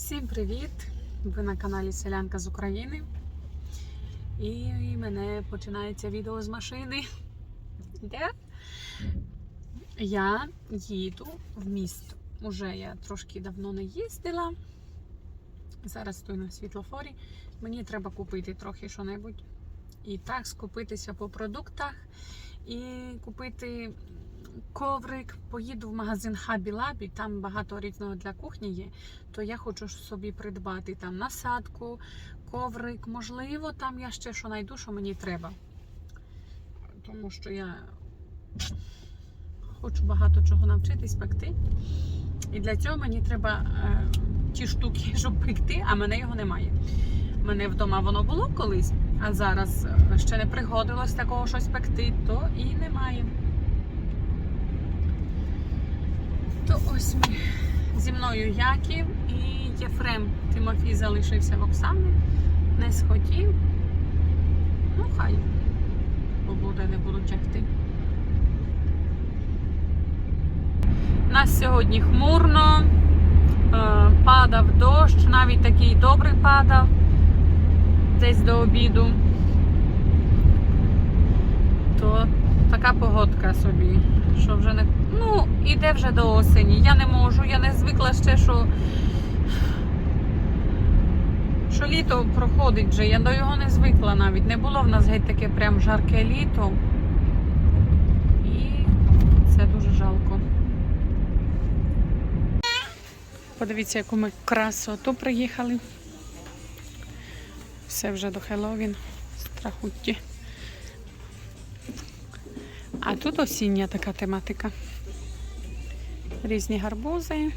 Всім привіт! Ви на каналі Селянка з України. І мене починається відео з машини. Де? Я їду в місто. Уже я трошки давно не їздила. Зараз стою на світлофорі. Мені треба купити трохи що-небудь. І так скупитися по продуктах і купити коврик. Поїду в магазин Хабі Лабі, там багато різного для кухні є. То я хочу собі придбати там насадку, коврик. Можливо, там я ще що знайду, що мені треба. Тому що я хочу багато чого навчитись пекти. І для цього мені треба е, ті штуки, щоб пекти, а мене його немає. Мене вдома воно було колись, а зараз е, ще не пригодилось такого щось пекти, то і немає. То осьмі. зі мною Яків і Єфрем Тимофій залишився в Оксани, не схотів. Ну, хай побуде, не буду тягти. Нас сьогодні хмурно, е, падав дощ, навіть такий добрий падав десь до обіду. То така погодка собі, що вже не. Ну, іде вже до осені. Я не можу, я не звикла ще, що. Що літо проходить вже, я до його не звикла навіть. Не було в нас геть таке прям жарке літо. І це дуже жалко. Подивіться, яку ми красоту приїхали. Все вже до Хеллоуін. Страхутті. А тут осіння така тематика. Різні гарбузи.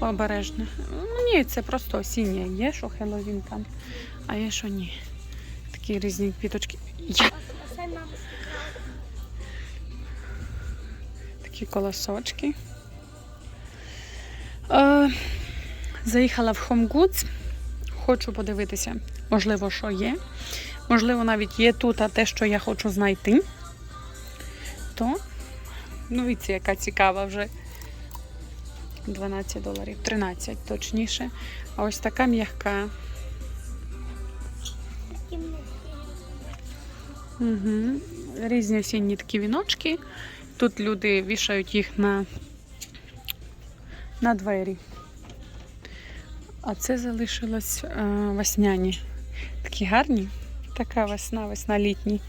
Обережно. Ну, Ні, це просто осіння. Є, що Хеллоуін там, а є, що ні. Такі різні квіточки. Я... Такі колосочки. Е, заїхала в Home Goods. Хочу подивитися, можливо, що є. Можливо, навіть є тут те, що я хочу знайти. То, ну, віці, яка цікава вже. 12 доларів, 13 точніше. А ось така м'яка. Угу. Різні осінні такі віночки. Тут люди вішають їх на, на двері. А це залишилось е, весняні. Такі гарні. Така весна, весна літні.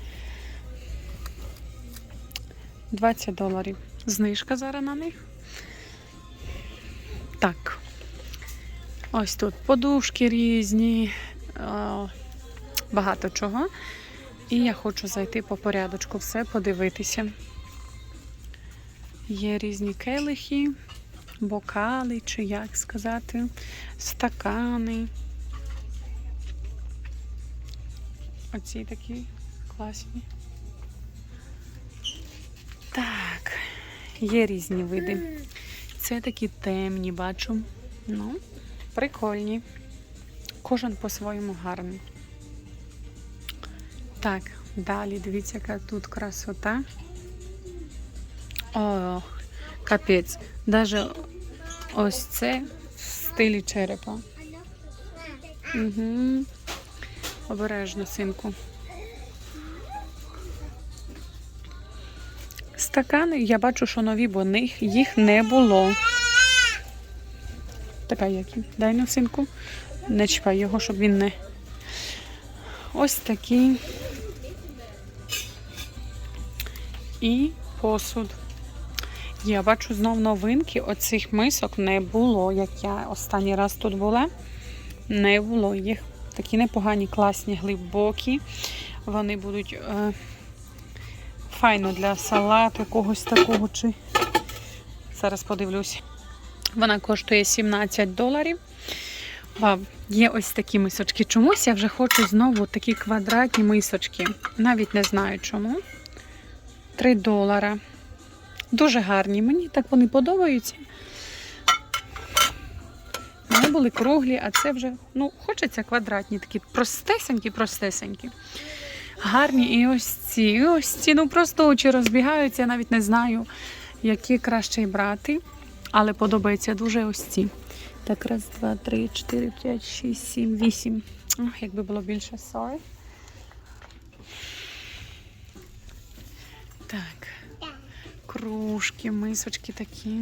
20 доларів. Знижка зараз на них. Так. Ось тут подушки різні, багато чого. І я хочу зайти по порядочку, все подивитися. Є різні келихи, бокали, чи як сказати, стакани. Оці такі класні. Є різні види. Це такі темні, бачу. Ну, прикольні. Кожен по-своєму гарний. Так, далі дивіться, яка тут красота. Ох, капець. Даже ось це в стилі черепа. Угу. Обережно, синку. Стакани, я бачу, що нові, бо них, їх не було. Така як. Дай на синку. Не чіпай його, щоб він не. Ось такі. І посуд. Я бачу знов новинки. Оцих мисок не було, як я останній раз тут була. Не було їх. Такі непогані, класні, глибокі. Вони будуть. Е Файно для салату якогось такого чи. Зараз подивлюсь. Вона коштує 17 доларів. Є ось такі мисочки. Чомусь я вже хочу знову такі квадратні мисочки. Навіть не знаю чому. 3 долара. Дуже гарні. Мені так вони подобаються. Вони були круглі, а це вже, ну, хочеться квадратні, такі простесенькі, простесенькі. Гарні і ось ці, і ось ці. Ну просто очі розбігаються, я навіть не знаю, які краще брати. Але подобаються дуже ось ці. Так, раз, два, три, чотири, п'ять, шість, сім, вісім. Ох, Якби було більше, sorry. Так. Кружки, мисочки такі.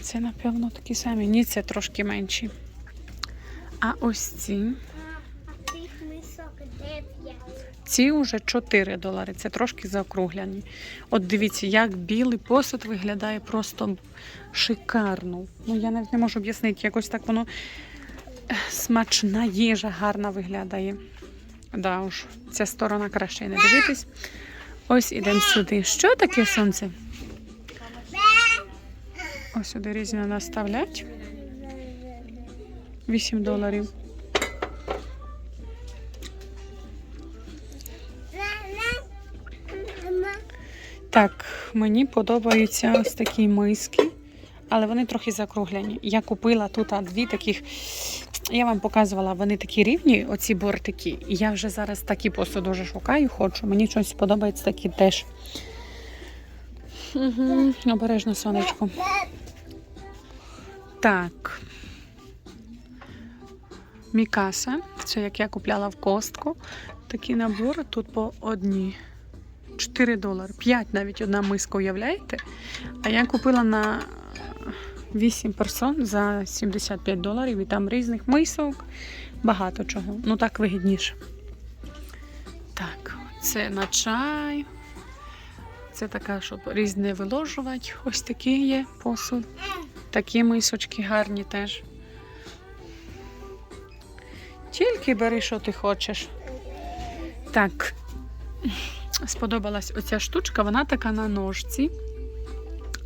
Це, напевно, такі самі. Ні, це трошки менші. А ось ці. А тих мисок дев'ять. Ці вже 4 долари. Це трошки заокругляні. От дивіться, як білий посуд виглядає просто шикарно. Ну, я навіть не можу об'яснити, якось так воно смачна їжа гарна виглядає. Да, уж, ця сторона краще не дивитись. Ось ідемо сюди. Що таке сонце? Ось сюди різні наставлять. 8 доларів. Так, мені подобаються ось такі миски, але вони трохи закругляні. Я купила тут дві таких. Я вам показувала, вони такі рівні, оці бортики. І я вже зараз такі посуд дуже шукаю, хочу. Мені щось подобається такі теж. Угу, обережно сонечко. Так. Мікаса. Це як я купляла в костку. Такі набори тут по одній. 4 долари. 5 навіть одна миска, уявляєте? А я купила на 8 персон за 75 доларів і там різних мисок, багато чого. Ну так вигідніше. Так, це на чай. Це така, щоб різне виложувати. Ось такі є посуд. Такі мисочки гарні теж. Тільки бери, що ти хочеш. Так, сподобалась оця штучка, вона така на ножці.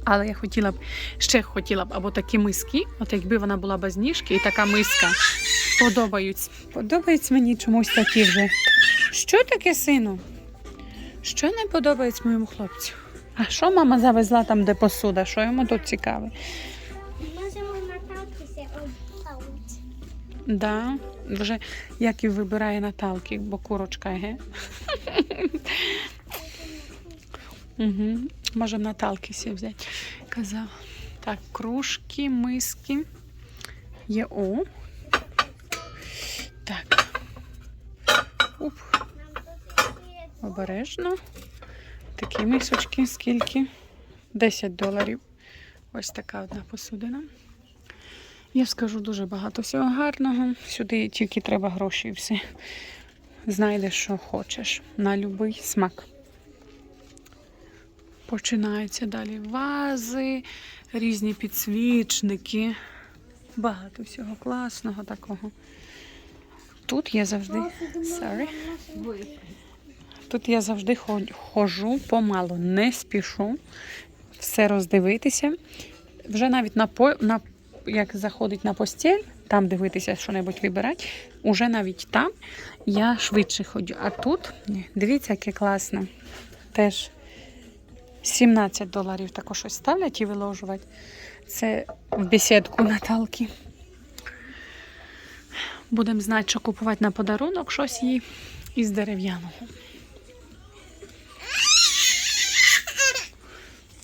Але я хотіла б, ще хотіла б або такі миски, от якби вона була без ніжки, і така миска. Подобаються. Подобаються мені чомусь такі вже. Що таке, сину? Що не подобається моєму хлопцю? А що мама завезла там, де посуда? Що йому тут цікаве? Можемо нататися обхалити. Да, вже як і вибирає Наталки, бо курочка, ге? угу. Може Наталки сі взяти. Казав. Так, кружки, миски. Є о. Так. Уп, обережно. Такі мисочки, скільки? 10 доларів. Ось така одна посудина. Я скажу дуже багато всього гарного. Сюди тільки треба гроші і все. Знайдеш, що хочеш. На будь-який смак. Починаються далі вази, різні підсвічники. Багато всього класного такого. Тут я завжди. Sorry. Тут я завжди ходжу помалу, не спішу. Все роздивитися. Вже навіть на, по, на як заходить на постіль, там дивитися, що-небудь вибирати, уже навіть там я швидше ходжу. А тут, дивіться, яке класно. Теж 17 доларів також щось ставлять і виложувати. Це в бесідку Наталки. Будемо знати, що купувати на подарунок, щось їй із дерев'яного.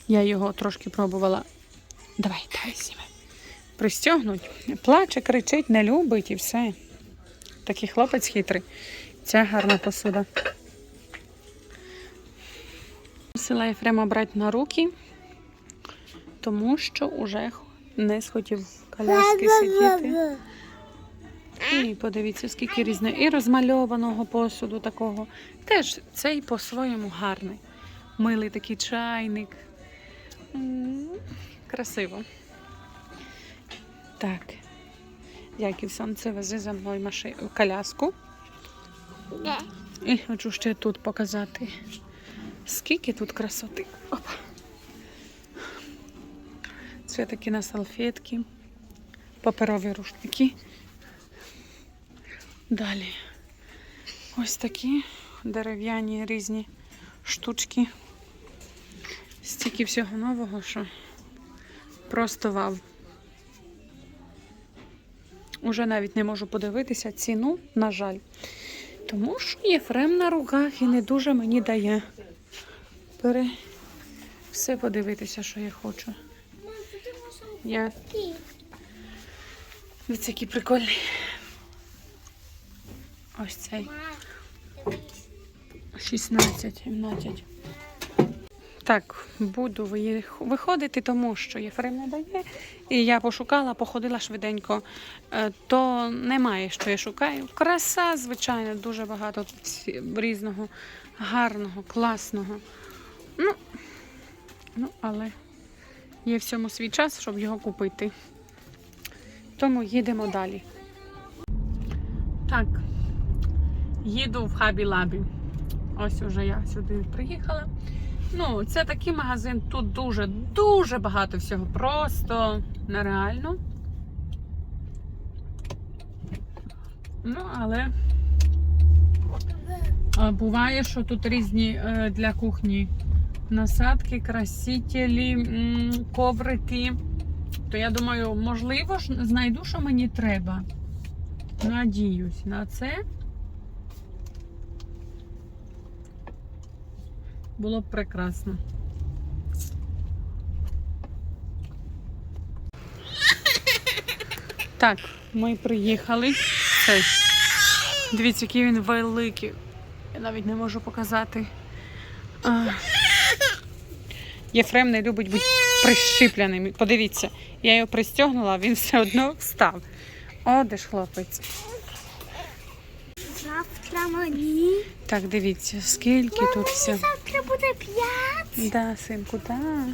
Я його трошки пробувала. Давай, давай зніми. Пристягнуть. Плаче, кричить, не любить і все. Такий хлопець хитрий. Ця гарна посуда. Мусила Єфрема брати на руки, тому що вже не схотів коляски сидіти. І подивіться, скільки різних. І розмальованого посуду такого. Теж цей по-своєму гарний. Милий такий чайник. Красиво. Так. Яківсон, це везе за мною маши... коляску. Де? І хочу ще тут показати. Скільки тут красоти. Опа. Це такі на салфетки, паперові рушники. Далі. Ось такі дерев'яні різні штучки. Стільки всього нового, що просто вау. Уже навіть не можу подивитися ціну, на жаль. Тому що Єфрем на руках і не дуже мені дає пере... все подивитися, що я хочу. Я. Дивіться, який прикольний. Ось цей. Ма, дивись. 16, 17. Так, буду виходити, тому що Єфрем не дає. І я пошукала, походила швиденько. Е, То немає, що я шукаю. Краса, звичайно, дуже багато різного, гарного, класного. Ну, ну, але є всьому свій час, щоб його купити. Тому їдемо далі. Так, їду в Хабі Лабі. Ось уже я сюди приїхала. Ну, це такий магазин, тут дуже, дуже багато всього. Просто нереально. Ну, але буває, що тут різні е, для кухні насадки, красителі, коврики. То я думаю, можливо, знайду, що мені треба. Надіюсь на це. Було б прекрасно. Так, ми приїхали. Дивіться, який він великий. Я навіть не можу показати. А. Єфрем не любить бути прищіпленим. Подивіться, я його пристягнула, він все одно встав. О, де ж хлопець. Завтра мені. Так, дивіться, скільки тут все. Завтра буде п'ять. Да, синку, да.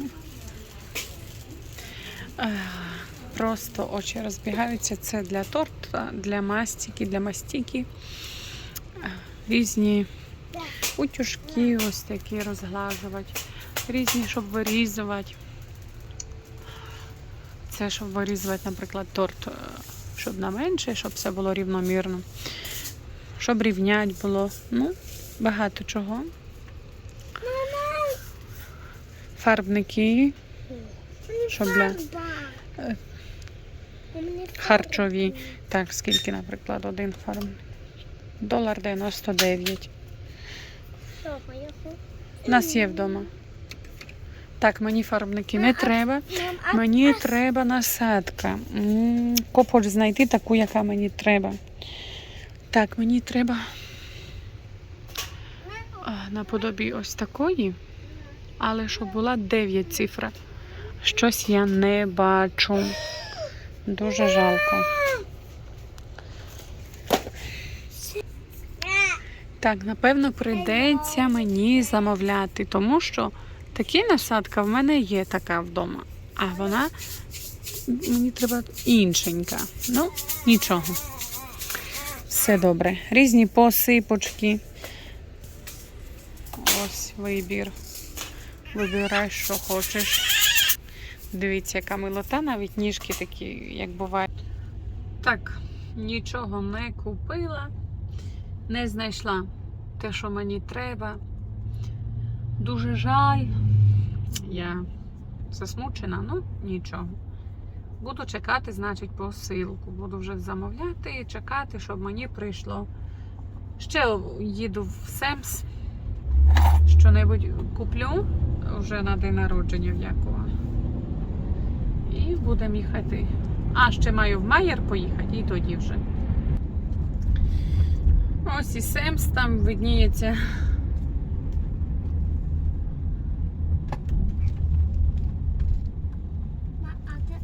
Просто очі розбігаються. Це для торта, для мастики, для мастики. Різні утюжки ось такі розглажувати. Різні, щоб вирізувати. Це щоб вирізувати, наприклад, торт, е, щоб на менше, щоб все було рівномірно. Щоб рівнять було. Ну, багато чого. Фарбники Щоб для-. Харчові. Так, скільки, наприклад, один фарбник? Долар 99. Що, моя фу- У нас є вдома. Так, мені фарбники не треба. Мені треба насадка. Коп знайти таку, яка мені треба. Так, мені треба наподобі ось такої, але щоб була 9 цифра. Щось я не бачу. Дуже жалко. Так, напевно, прийдеться мені замовляти, тому що такі насадка в мене є така вдома. А вона мені треба іншенька. Ну, нічого. Все добре. Різні посипочки. Ось вибір. Вибирай, що хочеш. Дивіться, яка милота, навіть ніжки такі, як бувають. Так, нічого не купила, не знайшла те, що мені треба. Дуже жаль. Я засмучена, ну нічого. Буду чекати, значить, посилку. Буду вже замовляти і чекати, щоб мені прийшло. Ще їду в Семс. Що-небудь куплю вже на день народження в Якова. І будемо їхати. А, ще маю в Майер поїхати і тоді вже. Ось і Семс там видніється.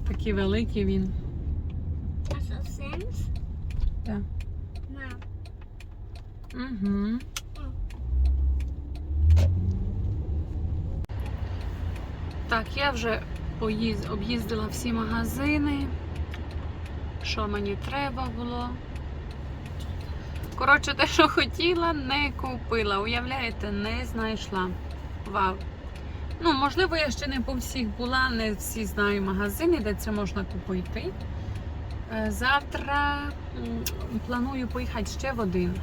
Такий великий він. а що, Сенс? Так. Угу. Так, я вже поїз... об'їздила всі магазини. Що мені треба було. Коротше, те, що хотіла, не купила. Уявляєте, не знайшла. Вау. Ну, можливо, я ще не по всіх була, не всі знаю магазини, де це можна купити. Е, Завтра планую поїхати ще в один.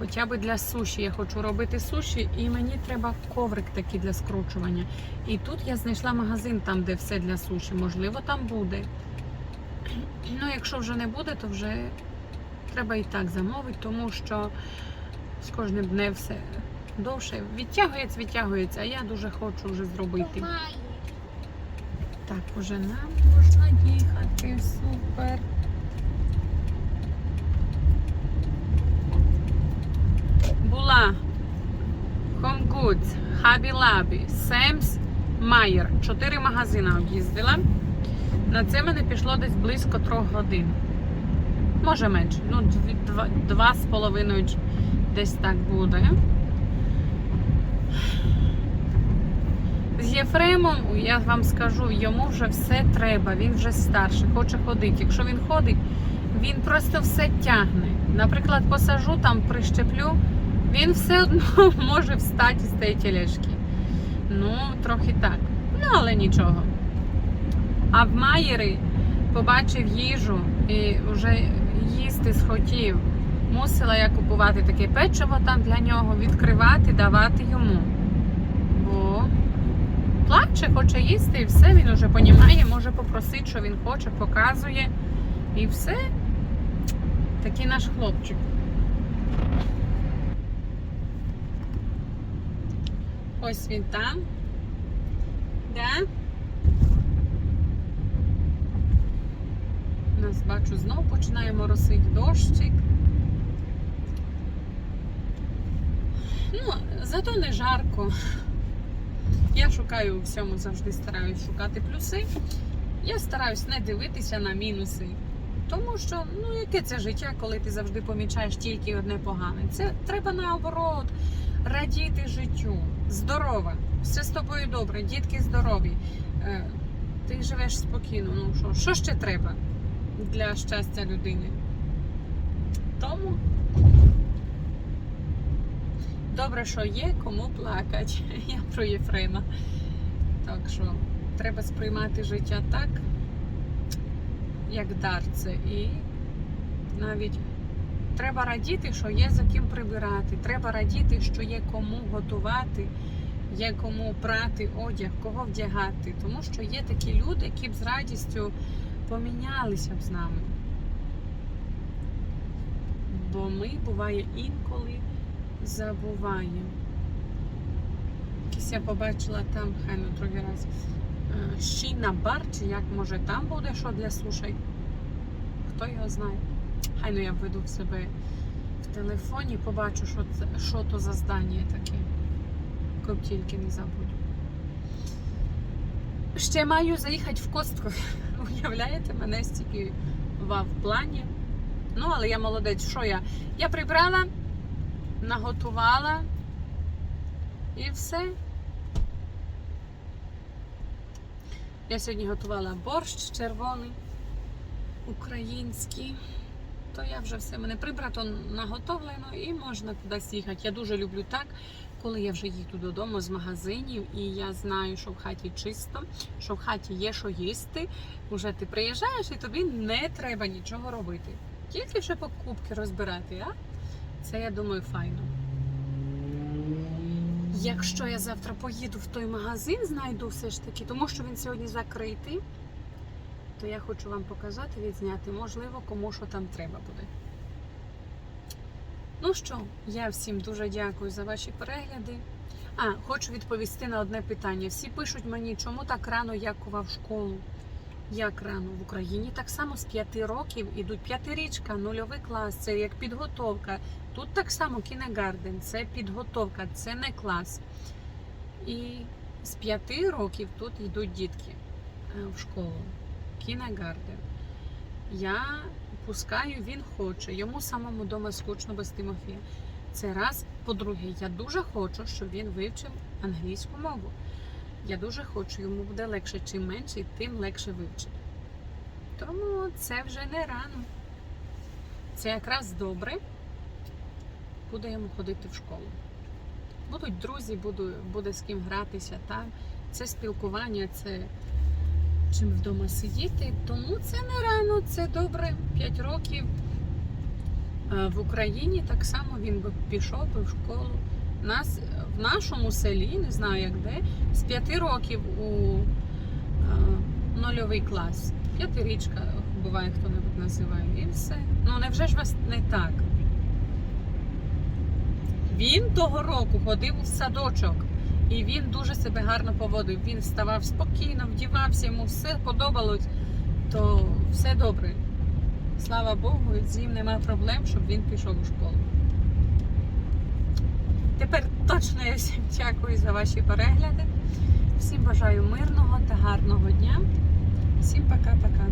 Хоча б для суші. Я хочу робити суші, і мені треба коврик такий для скручування. І тут я знайшла магазин там, де все для суші. Можливо, там буде. Ну, якщо вже не буде, то вже треба і так замовити, тому що з кожним днем все довше відтягується, відтягується, а я дуже хочу вже зробити. Так, уже нам можна їхати. Супер. Була Home Goods, Hobby Lobby, Sam's, Meijer. Чотири магазини об'їздила. На це мене пішло десь близько трьох годин. Може менше. Ну, два, два з половиною десь так буде. З Єфремом, я вам скажу, йому вже все треба. Він вже старший, хоче ходити. Якщо він ходить, він просто все тягне. Наприклад, посажу там, прищеплю, він все одно може встати з тієї тележки. Ну, трохи так. Ну, але нічого. А в Майєрі побачив їжу і вже їсти схотів. Мусила я купувати таке печиво там для нього, відкривати, давати йому. Бо плаче, хоче їсти, і все, він уже понімає, може попросити, що він хоче, показує. І все. Такий наш хлопчик. Ось він там. Да? Нас бачу, знов починає моросити дощик. Ну, зато не жарко. Я шукаю у всьому завжди стараюсь шукати плюси. Я стараюсь не дивитися на мінуси. Тому що, ну, яке це життя, коли ти завжди помічаєш тільки одне погане. Це треба наоборот радіти життю. Здорова, все з тобою добре, дітки здорові. Е, ти живеш спокійно. Ну що, що ще треба для щастя людини? Тому добре, що є, кому плакати. Я про Єфрема. Так що треба сприймати життя так, як дар це. І навіть треба радіти, що є за ким прибирати. Треба радіти, що є кому готувати, є кому прати одяг, кого вдягати. Тому що є такі люди, які б з радістю помінялися б з нами. Бо ми буває інколи забуваємо. Якийсь я побачила там, хай на другий раз. е, Щійна бар, чи як може там буде що для сушей. Хто його знає? Хай ну я введу в себе в телефоні, побачу, що, це, що то за здання таке. Коп тільки не забуду. Ще маю заїхати в костку. Уявляєте, мене стільки в плані. Ну, але я молодець, що я? Я прибрала, наготувала і все. Я сьогодні готувала борщ червоний, український. То я вже все мене прибрато наготовлено і можна кудись їхати. Я дуже люблю так, коли я вже їду додому з магазинів, і я знаю, що в хаті чисто, що в хаті є що їсти. Уже ти приїжджаєш і тобі не треба нічого робити. Тільки вже покупки розбирати, а? Це я думаю файно. Якщо я завтра поїду в той магазин, знайду все ж таки, тому що він сьогодні закритий, то я хочу вам показати, відзняти, можливо, кому що там треба буде. Ну що, я всім дуже дякую за ваші перегляди. А, хочу відповісти на одне питання. Всі пишуть мені, чому так рано Якова в школу. Як рано в Україні так само з 5 років ідуть п'ятирічка, нульовий клас, це як підготовка. Тут так само кінегарден, це підготовка, це не клас. І з 5 років тут йдуть дітки е, в школу. Кінегарден. Я пускаю, він хоче. Йому самому вдома скучно без Тимофія. Це раз. По-друге, я дуже хочу, щоб він вивчив англійську мову. Я дуже хочу, йому буде легше. Чим менше, тим легше вивчить. Тому це вже не рано. Це якраз добре. Буде йому ходити в школу. Будуть друзі, буду, буде з ким гратися там. Це спілкування, це чим вдома сидіти. Тому це не рано, це добре. 5 років. Е, В Україні так само він би пішов би в школу. Нас в нашому селі, не знаю як де, з 5 років у е, нульовий клас. П'ятирічка, буває, хто-небудь називає, і все. Ну невже ж вас не так? Він того року ходив в садочок. І він дуже себе гарно поводив. Він вставав спокійно, вдівався, йому все подобалось, то все добре. Слава Богу, з ним немає проблем, щоб він пішов у школу. Тепер точно я всім дякую за ваші перегляди. Всім бажаю мирного та гарного дня. Всім пока-пока.